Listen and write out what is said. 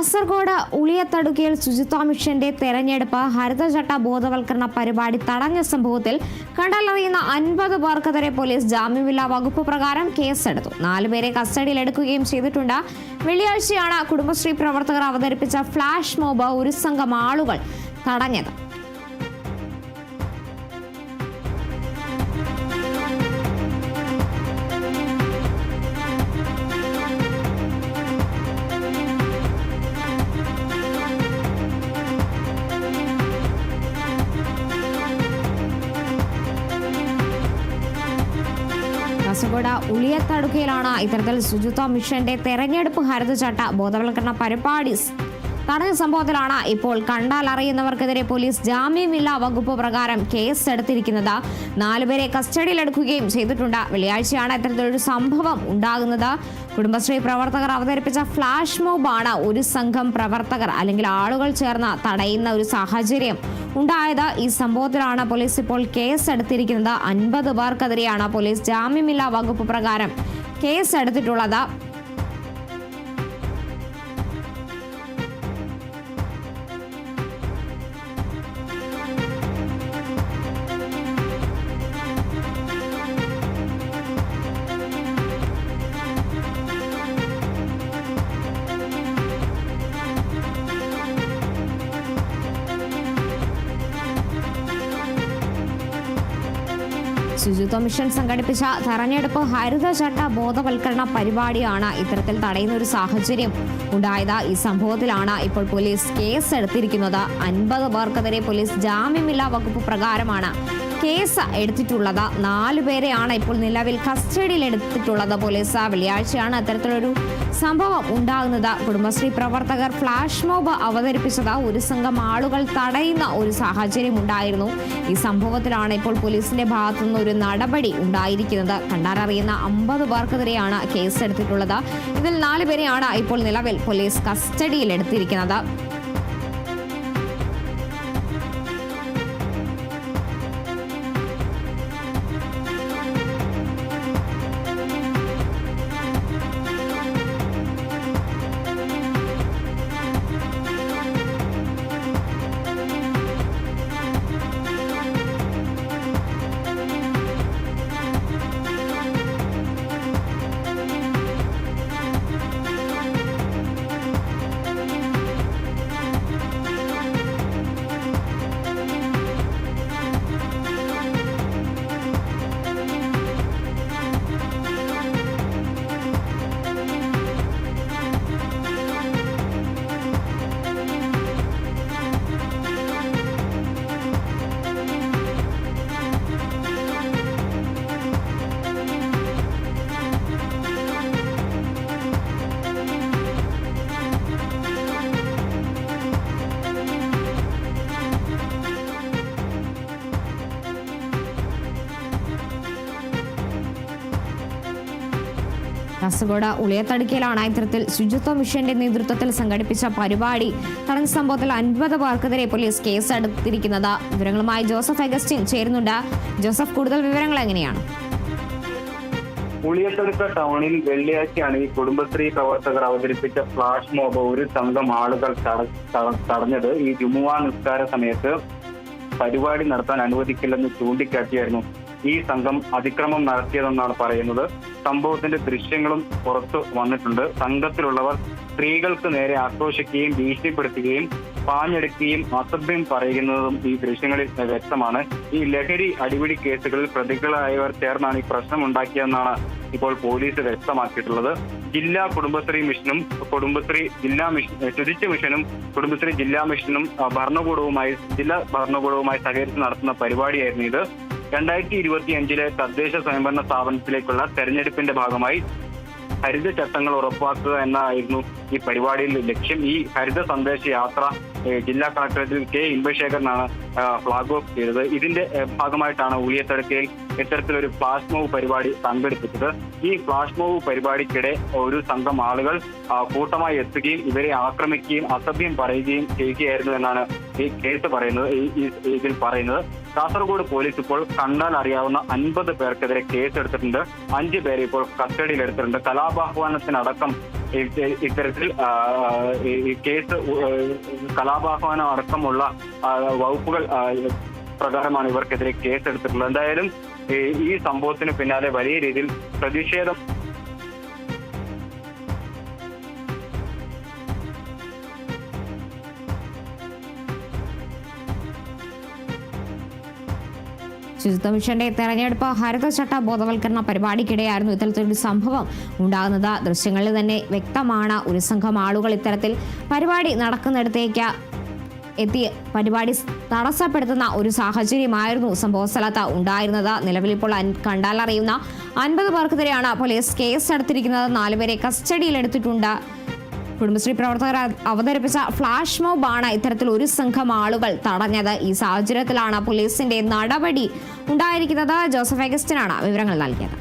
കാസർഗോഡ് ഉളിയത്തടുക്കയിൽ ശുചിത്വ മിഷന്റെ തെരഞ്ഞെടുപ്പ് ഹരിതചട്ട ബോധവൽക്കരണ പരിപാടി തടഞ്ഞ സംഭവത്തിൽ കണ്ടലറിയുന്ന അൻപത് പേർക്കെതിരെ പോലീസ് ജാമ്യമില്ലാ വകുപ്പ് പ്രകാരം കേസെടുത്തു. നാലുപേരെ കസ്റ്റഡിയിലെടുക്കുകയും ചെയ്തിട്ടുണ്ട്. വെള്ളിയാഴ്ചയാണ് കുടുംബശ്രീ പ്രവർത്തകർ അവതരിപ്പിച്ച ഫ്ലാഷ് മോബ് ഒരു സംഘം ആളുകൾ തടഞ്ഞത്. കാസർഗോഡ് ഉളിയത്തടുക്കയിലാണ് ഇത്തരത്തിൽ ശുചിത്വ മിഷന്റെ തെരഞ്ഞെടുപ്പ് ഹരിതചട്ട ബോധവൽക്കരണ പരിപാടി തടഞ്ഞ സംഭവത്തിലാണ് ഇപ്പോൾ കണ്ടാൽ അറിയുന്നവർക്കെതിരെ പോലീസ് ജാമ്യമില്ലാ വകുപ്പ് പ്രകാരം കേസ് എടുത്തിരിക്കുന്നത് നാലുപേരെ കസ്റ്റഡിയിലെടുക്കുകയും ചെയ്തിട്ടുണ്ട്. വെള്ളിയാഴ്ചയാണ് ഇത്തരത്തിലൊരു സംഭവം ഉണ്ടാകുന്നത്. കുടുംബശ്രീ പ്രവർത്തകർ അവതരിപ്പിച്ച ഫ്ലാഷ് മോബാണ് ഒരു സംഘം പ്രവർത്തകർ അല്ലെങ്കിൽ ആളുകൾ ചേർന്ന് തടയുന്ന ഒരു സാഹചര്യം ഉണ്ടായത്. ഈ സംഭവത്തിലാണ് പോലീസ് ഇപ്പോൾ കേസ് എടുത്തിരിക്കുന്നത് അൻപത് പേർക്കെതിരെയാണ് പോലീസ് ജാമ്യമില്ലാ വകുപ്പ് പ്രകാരം കേസ് എടുത്തിട്ടുള്ളത് ശുചിത്വ മിഷൻ സംഘടിപ്പിച്ച തെരഞ്ഞെടുപ്പ് ഹരിത ചട്ട ബോധവൽക്കരണ പരിപാടിയാണ് ഇത്തരത്തിൽ തടയുന്ന ഒരു സാഹചര്യം. ഉണ്ടായത് ഈ സംഭവത്തിലാണ് ഇപ്പോൾ പോലീസ് കേസ് എടുത്തിരിക്കുന്നത് അൻപത് പേർക്കെതിരെ പോലീസ് ജാമ്യമില്ലാ വകുപ്പ് പ്രകാരമാണ്. കേസ് എടുത്തിട്ടുള്ളത്. നാലു പേരെയാണ് ഇപ്പോൾ നിലവിൽ കസ്റ്റഡിയിൽ എടുത്തിട്ടുള്ളത് പോലീസ്. വെള്ളിയാഴ്ചയാണ് അത്തരത്തിലൊരു സംഭവം ഉണ്ടാകുന്നത്. കുടുംബശ്രീ പ്രവർത്തകർ ഫ്ലാഷ് മോബ് അവതരിപ്പിച്ചത്. ഒരു സംഘം ആളുകൾ തടയുന്ന ഒരു സാഹചര്യം ഉണ്ടായിരുന്നു. ഈ സംഭവത്തിലാണ് ഇപ്പോൾ പോലീസിന്റെ ഭാഗത്തുനിന്ന് ഒരു നടപടി ഉണ്ടായിരിക്കുന്നത്. കണ്ടാറിയുന്ന അമ്പത് പേർക്കെതിരെയാണ് കേസ് എടുത്തിട്ടുള്ളത്. ഇതിൽ നാലുപേരെയാണ് ഇപ്പോൾ നിലവിൽ പോലീസ് കസ്റ്റഡിയിൽ എടുത്തിരിക്കുന്നത്. കാസർഗോഡ് ഉളിയത്തടുക്കയിലാണ് ഇത്തരത്തിൽ ശുചിത്വ മിഷന്റെ നേതൃത്വത്തിൽ സംഘടിപ്പിച്ച പരിപാടി. തടഞ്ഞ സംഭവത്തിൽ അൻപത് പേർക്കെതിരെ പോലീസ് കേസെടുത്തിരിക്കുന്നത്. വിവരങ്ങളുമായി ജോസഫ് അഗസ്റ്റിൻ ചേരുന്നുണ്ട്. ജോസഫ് കൂടുതൽ വിവരങ്ങൾ എങ്ങനെയാണ്? പുളിയത്തടുക്ക ടൗണിൽ വെള്ളിയാഴ്ചയാണ് ഈ കുടുംബശ്രീ പ്രവർത്തകർ അവതരിപ്പിച്ച ഫ്ലാഷ് മോബ്. ഒരു സംഘം ആളുകൾ തട- തട- തടഞ്ഞത്. ഈ ജുമുവാ നിസ്കാര സമയത്ത് പരിപാടി നടത്താൻ അനുവദിക്കില്ലെന്ന് ചൂണ്ടിക്കാട്ടിയായിരുന്നു ഈ സംഘം അതിക്രമം നടത്തിയതെന്നാണ് പറയുന്നത്. സംഭവത്തിന്റെ ദൃശ്യങ്ങളും പുറത്തു വന്നിട്ടുണ്ട്. സംഘത്തിലുള്ളവർ സ്ത്രീകൾക്ക് നേരെ ആക്രോശിക്കുകയും ഭീഷണിപ്പെടുത്തുകയും പാഞ്ഞെടുക്കുകയും അസഭ്യം പറയുന്നതും ഈ ദൃശ്യങ്ങളിൽ വ്യക്തമാണ്. ഈ ലഹരി അടിപിടി കേസുകളിൽ പ്രതികളായവർ ചേർന്നാണ് ഈ പ്രശ്നം ഉണ്ടാക്കിയതെന്നാണ് ഇപ്പോൾ പോലീസ് വ്യക്തമാക്കിയിട്ടുള്ളത്. ജില്ലാ കുടുംബശ്രീ മിഷനും കുടുംബശ്രീ ജില്ലാ മിഷൻ ശുചിത്വ മിഷനും കുടുംബശ്രീ ജില്ലാ മിഷനും ഭരണകൂടവുമായി ജില്ലാ ഭരണകൂടവുമായി സഹകരിച്ച് നടത്തുന്ന പരിപാടിയായിരുന്നു ഇത്. രണ്ടായിരത്തി ഇരുപത്തി അഞ്ചിലെ തദ്ദേശ സ്വയംഭരണ സ്ഥാപനത്തിലേക്കുള്ള തെരഞ്ഞെടുപ്പിന്റെ ഭാഗമായി ഹരിത ചട്ടങ്ങൾ ഉറപ്പാക്കുക എന്നായിരുന്നു ഈ പരിപാടിയിൽ ലക്ഷ്യം. ഈ ഹരിത സന്ദേശ യാത്ര ജില്ലാ കളക്ടറേറ്റിൽ കെ ഇൻബശേഖരനാണ് ഫ്ളാഗ് ഓഫ് ചെയ്തത്. ഇതിന്റെ ഭാഗമായിട്ടാണ് ഉളിയത്തടുക്കയിൽ ഇത്തരത്തിലൊരു ഫ്ലാഷ് മൂവ് പരിപാടി സംഘടിപ്പിച്ചത്. ഈ ഫ്ലാഷ് മൂവ് പരിപാടിക്കിടെ ഒരു സംഘം ആളുകൾ കൂട്ടമായി എത്തുകയും ഇവരെ ആക്രമിക്കുകയും അസഭ്യം പറയുകയും ചെയ്യുകയായിരുന്നു എന്നാണ് ഈ കേസ് പറയുന്നത് ഇതിൽ പറയുന്നത്. കാസർഗോഡ് പോലീസ് ഇപ്പോൾ കണ്ടാൽ അറിയാവുന്ന അൻപത് പേർക്കെതിരെ കേസെടുത്തിട്ടുണ്ട്. അഞ്ചു പേരെ ഇപ്പോൾ കലാപാഹ്വാനത്തിനടക്കം ഇ- ഇത്തരത്തിൽ കേസ് കലാപാഹ്വാനം അടക്കമുള്ള വകുപ്പുകൾ പ്രകാരമാണ് ഇവർക്കെതിരെ കേസെടുത്തിട്ടുള്ളത്. എന്തായാലും ഈ സംഭവത്തിന് പിന്നാലെ വലിയ രീതിയിൽ പ്രതിഷേധം ശുചിത്വ മിഷന്റെ തെരഞ്ഞെടുപ്പ് ഹരിതചട്ട ബോധവൽക്കരണ പരിപാടിക്കിടെയായിരുന്നു ഇത്തരത്തിലൊരു സംഭവം ഉണ്ടാകുന്നത്. ദൃശ്യങ്ങളിൽ തന്നെ വ്യക്തമാണ് ഒരു സംഘം ആളുകൾ ഇത്തരത്തിൽ പരിപാടി നടക്കുന്നിടത്തേക്ക് എത്തി പരിപാടി തടസ്സപ്പെടുത്തുന്ന ഒരു സാഹചര്യമായിരുന്നു സംഭവ സ്ഥലത്ത് ഉണ്ടായിരുന്നത്. നിലവിൽ ഇപ്പോൾ കണ്ടാലറിയുന്ന അൻപത് പേർക്കെതിരെയാണ് പോലീസ് കേസ് എടുത്തിരിക്കുന്നത് നാലുപേരെ കസ്റ്റഡിയിലെടുത്തിട്ടുണ്ട്. കുടുംബശ്രീ പ്രവർത്തകർ അവതരിപ്പിച്ച ഫ്ലാഷ് മോബാണ് ഇത്തരത്തിൽ ഒരു സംഘം ആളുകൾ തടഞ്ഞത്. ഈ സാഹചര്യത്തിലാണ് പോലീസിന്റെ നടപടി ഉണ്ടായിരിക്കുന്നത്. ജോസഫ് അഗസ്റ്റിനാണ് വിവരങ്ങൾ നൽകിയത്.